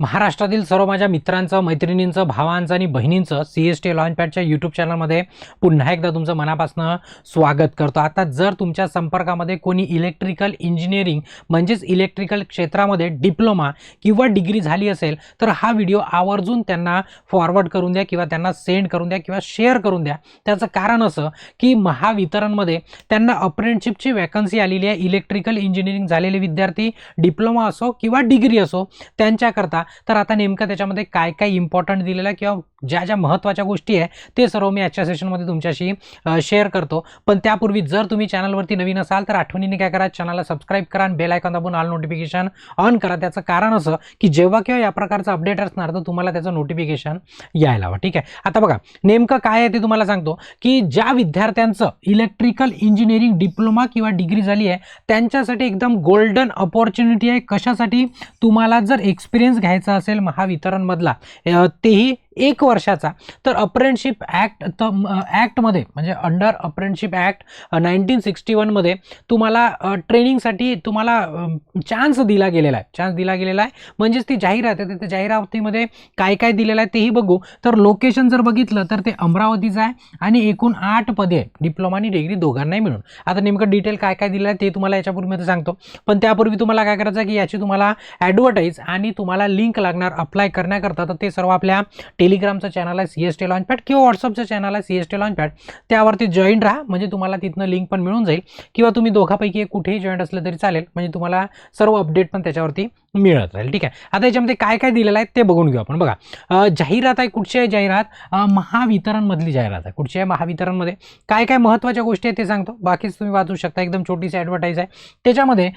महाराष्ट्रातील सर्व माझ्या मित्रांचं मैत्रिणींचं भावांचं आणि बहिणींचं सी एस टी लॉन्चपॅडच्या यूट्यूब चॅनलमध्ये पुन्हा एकदा तुमचं मनापासून स्वागत करतो. आता जर तुमच्या संपर्कामध्ये कोणी इलेक्ट्रिकल इंजिनिअरिंग म्हणजेच इलेक्ट्रिकल क्षेत्रामध्ये डिप्लोमा किंवा डिग्री झाली असेल तर हा व्हिडिओ आवर्जून त्यांना फॉरवर्ड करून द्या किंवा त्यांना सेंड करून द्या किंवा शेअर करून द्या. त्याचं कारण असं की महावितरणमध्ये त्यांना अप्रेंटशिपची वॅकन्सी आलेली आहे. इलेक्ट्रिकल इंजिनिअरिंग झालेले विद्यार्थी डिप्लोमा असो किंवा डिग्री असो त्यांच्याकरता तर आता नेमकं त्याच्यामध्ये काय काय इम्पॉर्टंट दिलेलं आहे किंवा ज्या ज्या महत्त्वाच्या गोष्टी आहे ते सर्व मी आजच्या सेशनमध्ये तुमच्याशी शेअर करतो. पण त्यापूर्वी जर तुम्ही चॅनलवरती नवीन असाल तर आठवणीने काय करा चॅनलला सबस्क्राईब करा आणि बेल आयकॉन दाबून ऑल नोटिफिकेशन ऑन करा. त्याचं कारण असं की जेव्हा केव्हा या प्रकारचं अपडेट असणार तर तुम्हाला त्याचं नोटिफिकेशन यायला हवं. ठीक आहे? आता बघा नेमकं काय आहे ते तुम्हाला सांगतो की ज्या विद्यार्थ्यांचं इलेक्ट्रिकल इंजिनिअरिंग डिप्लोमा किंवा डिग्री झाली आहे त्यांच्यासाठी एकदम गोल्डन अपॉर्च्युनिटी आहे. कशासाठी? तुम्हाला जर एक्सपिरियन्स घ्यायचा असेल महावितरणमधला. तेही एक वर्षाचा. तर अप्रेंटशिप ॲक्ट त ॲक्टमध्ये म्हणजे under apprenticeship act nineteen sixty वनमध्ये तुम्हाला ट्रेनिंगसाठी तुम्हाला चान्स दिला गेलेला आहे. चान्स दिला गेलेला आहे. म्हणजेच ती जाहिरात आहे तर त्या जाहिरातीमध्ये काय काय दिलेलं आहे तेही बघू. तर लोकेशन जर बघितलं तर ते अमरावतीचं आहे आणि एकूण आठ पदे आहे डिप्लोमा आणि डिग्री दोघांनाही मिळून. आता नेमकं डिटेल काय काय दिलं आहे ते तुम्हाला याच्यापूर्वी सांगतो. पण त्यापूर्वी तुम्हाला काय करायचं की याची तुम्हाला ॲडव्हर्टाईज आणि तुम्हाला लिंक लागणार अप्लाय करण्याकरता. तर ते सर्व आपल्या टेलिग्रामचं चॅनल आहे सी एस टी लॉन्चपॅड किंवा व्हॉट्सअपचं चॅनल आहे सी एस टी लॉन्चपॅड त्यावरती जॉईन राहा म्हणजे तुम्हाला तिथनं लिंक पण मिळून जाईल. किंवा तुम्ही दोघापैकी एक कुठेही जॉईंट असलं तरी चालेल. म्हणजे तुम्हाला सर्व अपडेट पण त्याच्यावरती मिळत राहील. ठीक आहे. आता याच्यामध्ये काय काय दिलेलं आहे ते बघून घेऊ आपण. बघा जाहिरात आहे कुठची आहे जाहिरात? महावितरणमधली जाहिरात आहे. कुठची आहे महावितरणमध्ये? काय काय महत्त्वाच्या गोष्टी आहेत ते सांगतो. बाकीच तुम्ही वाचू शकता. एकदम छोटीशी ॲडव्हर्टाईज आहे. त्याच्यामध्ये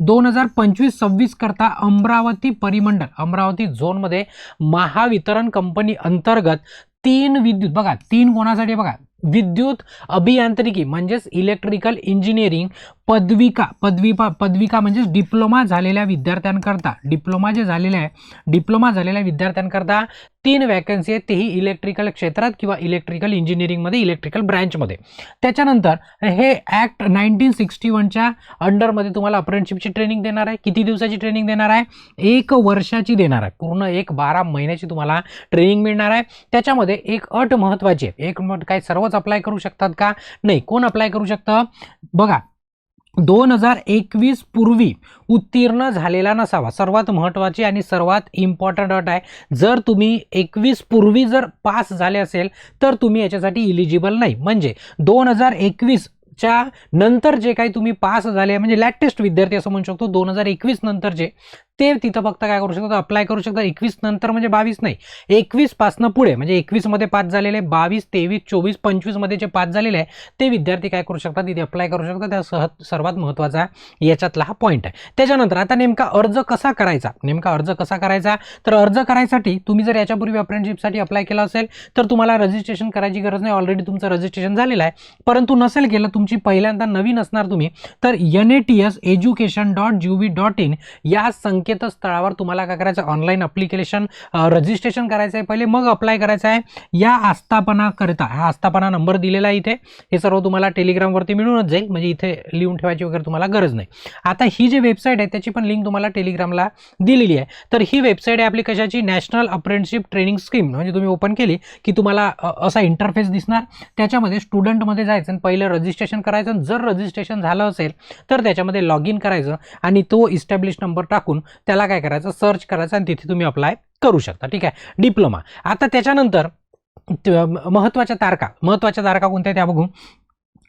दोन हजार पंचवीस सव्वीस करता अमरावती परिमंडळ अमरावती झोनमध्ये महावितरण कंपनी अंतर्गत तीन विद्युत बघा तीन कोणासाठी बघा? विद्युत अभियांत्रिकी म्हणजेच इलेक्ट्रिकल इंजिनिअरिंग पदविका पदविका पदविका म्हणजेच डिप्लोमा झालेल्या विद्यार्थ्यांकरता. डिप्लोमा जे झालेले आहे डिप्लोमा झालेल्या विद्यार्थ्यांकरता तीन वॅकन्सी आहेत तेही इलेक्ट्रिकल क्षेत्रात किंवा इलेक्ट्रिकल इंजिनिअरिंगमध्ये इलेक्ट्रिकल ब्रँचमध्ये त्याच्यानंतर हे ॲक्ट नाईन्टीन सिक्स्टी वनच्या अंडरमध्ये तुम्हाला अप्रेंटशिपची ट्रेनिंग देणार आहे. किती दिवसाची ट्रेनिंग देणार आहे? एक वर्षाची देणार आहे. पूर्ण एक बारा महिन्याची तुम्हाला ट्रेनिंग मिळणार आहे. त्याच्यामध्ये एक अट महत्त्वाची आहे. एक मत काय सर्वच अप्लाय करू शकतात का? नाही. कोण अप्लाय करू शकतं? बघा दोन हजार एकवीस पूर्वी उत्तीर्ण झालेला नसावा. सर्वात महत्त्वाची आणि सर्वात इम्पॉर्टंट अट आहे जर तुम्ही एकवीस पूर्वी जर पास झाले असेल तर तुम्ही याच्यासाठी इलिजिबल नाही. म्हणजे दोन हजार एकवीसच्या नंतर जे काही तुम्ही पास झाले म्हणजे लॅटेस्ट विद्यार्थी असं म्हणू शकतो दोन हजार एकवीस नंतरचे ते तिथं फक्त काय करू शकतात अप्लाय करू शकतात एकवीस नंतर म्हणजे बावीस नाही. एकवीस पासनं पुढे म्हणजे एकवीसमध्ये पास झालेले बावीस तेवीस चोवीस पंचवीसमध्ये जे पास झालेले आहे ते विद्यार्थी काय करू शकतात? तिथे अप्लाय करू शकतात. त्या सह सर्वात महत्त्वाचा आहे याच्यातला हा पॉईंट आहे. त्याच्यानंतर आता नेमका अर्ज कसा करायचा? नेमका अर्ज कसा करायचा? तर अर्ज करायसाठी तुम्ही जर याच्यापूर्वी अप्रेंटशिपसाठी अप्लाय केला असेल तर तुम्हाला रजिस्ट्रेशन करायची गरज नाही. ऑलरेडी तुमचं रजिस्ट्रेशन झालेलं आहे. परंतु नसेल केलं तुमची पहिल्यांदा नवीन असणार तुम्ही तर N A T S education dot G V dot in या संकेतस्थळावर तुम्हाला काय करायचं ऑनलाईन अप्लिकेशन रजिस्ट्रेशन करायचं आहे. पहिले मग अप्लाय करायचं आहे. या आस्थापनाकरिता हा आस्थापना नंबर दिलेला आहे इथे. हे सर्व तुम्हाला टेलिग्रामवरती मिळूनच जाईल. म्हणजे इथे लिहून ठेवायची वगैरे तुम्हाला गरज नाही. आता ही जी वेबसाईट आहे त्याची पण लिंक तुम्हाला टेलिग्रामला दिलेली आहे. तर ही वेबसाईट आहे आपली कशाची? नॅशनल अप्रेंटिसशिप ट्रेनिंग स्कीम म्हणजे तुम्ही ओपन केली की तुम्हाला असा इंटरफेस दिसणार. त्याच्यामध्ये स्टुडंटमध्ये जायचं आणि पहिलं रजिस्ट्रेशन करायचं. आणि जर रजिस्ट्रेशन झालं असेल तर त्याच्यामध्ये लॉग इन करायचं आणि तो इस्टॅब्लिश नंबर टाकून त्याला काय करायचं? सर्च करायचं आणि तिथे तुम्ही अप्लाय करू शकता. ठीक आहे? डिप्लोमा आता त्याच्यानंतर महत्त्वाच्या तारखा. महत्त्वाच्या तारखा कोणत्या त्या बघू.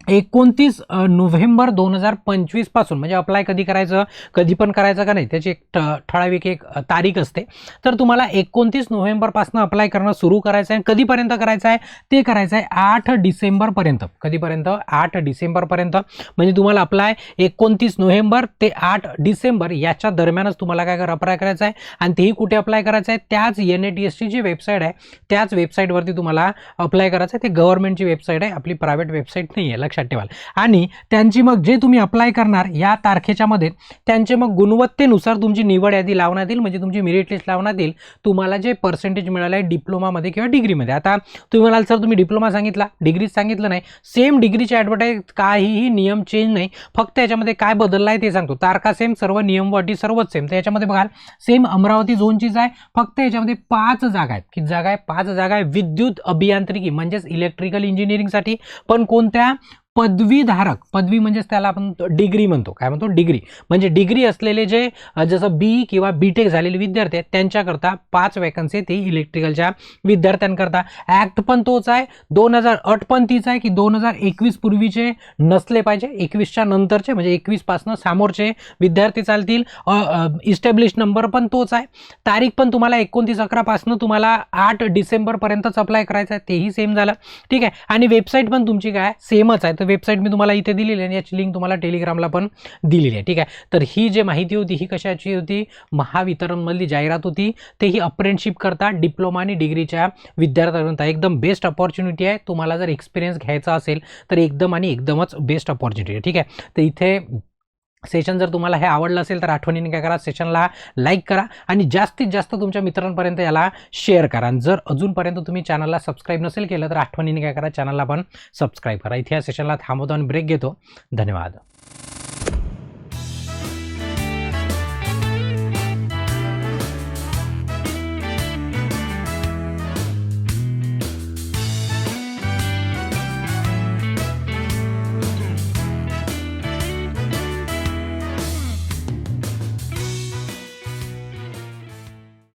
एकोणतीस नोव्हेंबर दोन हजार पंचवीसपासून म्हणजे अप्लाय कधी करायचं कधी पण करायचं का नाही त्याची एक ठ ठराविक एक तारीख असते. तर तुम्हाला एकोणतीस नोव्हेंबरपासून अप्लाय करणं सुरू करायचं आहे कधीपर्यंत करायचं आहे ते करायचं आहे आठ डिसेंबरपर्यंत. कधीपर्यंत? आठ डिसेंबरपर्यंत. म्हणजे तुम्हाला अप्लाय एकोणतीस नोव्हेंबर ते आठ डिसेंबर याच्या दरम्यानच तुम्हाला काय अप्लाय करायचं आहे आणि तेही कुठे अप्लाय करायचं आहे त्याच एन ए टी एसची जी वेबसाईट आहे त्याच वेबसाईटवरती तुम्हाला अप्लाय करायचं आहे ते गव्हर्नमेंटची वेबसाईट आहे आपली प्रायव्हेट वेबसाईट नाही आहे लक्षात ठेवाल. आणि त्यांची मग जे तुम्ही अप्लाय करणार या तारखेच्या मध्ये त्यांचे मग गुणवत्तेनुसार तुमची निवड यादी लावण्यात येईल. म्हणजे तुमची मेरिट लिस्ट लावण्यात येईल. तुम्हाला जे पर्सेंटेज मिळालं आहे डिप्लोमामध्ये किंवा डिग्रीमध्ये आता तुम्ही म्हणाल सर तुम्ही डिप्लोमा सांगितला. डिग्री सांगितलं नाही. सेम डिग्रीचे ॲडव्हर्टाईज काहीही नियम चेंज नाही. फक्त याच्यामध्ये काय बदललं आहे ते सांगतो. तारखा सेम सर्व नियम वाटी सर्वच सेम तर याच्यामध्ये बघाल सेम अमरावती झोनचीच आहे. फक्त याच्यामध्ये पाच जागा आहेत. की जागा आहे? पाच जागा आहे. विद्युत अभियांत्रिकी म्हणजेच इलेक्ट्रिकल इंजिनिअरिंगसाठी पण कोणत्या पदवीधारक. पदवी म्हणजेच त्याला आपण डिग्री म्हणतो. काय म्हणतो? डिग्री. म्हणजे डिग्री असलेले जे जसं बी किंवा बी टेक झालेले विद्यार्थी आहेत त्यांच्याकरता पाच वॅकन्सी ते इलेक्ट्रिकलच्या विद्यार्थ्यांकरता. ॲक्ट पण तोच आहे. दोन हजार अट पण तीच आहे की दोन हजार एकवीस पूर्वीचे नसले पाहिजे. एकवीसच्या नंतरचे म्हणजे एकवीसपासनं समोरचे विद्यार्थी चालतील. इस्टॅब्लिश नंबर पण तोच आहे. तारीख पण तुम्हाला एकोणतीस अकरापासनं तुम्हाला आठ डिसेंबरपर्यंतच अप्लाय करायचं आहे. तेही सेम झालं. ठीक आहे. आणि वेबसाईट पण तुमची काय? सेमच आहे. तर वेबसाईट मी तुम्हाला इथे दिलेली आहे आणि याची लिंक तुम्हाला टेलिग्रामला पण दिलेली आहे. ठीक आहे? तर ही जी माहिती होती ही कशाची होती? महावितरणमधली जाहिरात होती. ते ही अप्रेंटशिप करता डिप्लोमा आणि डिग्रीच्या विद्यार्थ्यांकरता एकदम बेस्ट अपॉर्च्युनिटी आहे. तुम्हाला जर एक्सपिरियन्स घ्यायचा असेल तर एकदम आणि एकदमच बेस्ट अपॉर्च्युनिटी आहे. ठीक आहे? तर इथे सेशन जर तुम्हाला हे आवडलं असेल तर आठवणीने काय करा? सेशनला लाईक करा आणि जास्तीत जास्त तुमच्या मित्रांपर्यंत याला शेअर करा. आणि जर अजूनपर्यंत तुम्ही चॅनलला सबस्क्राईब नसेल केलं तर आठवणीने काय करा? चॅनलला पण सबस्क्राईब करा. इथे या सेशनला थांबवतो आणि ब्रेक घेतो. धन्यवाद.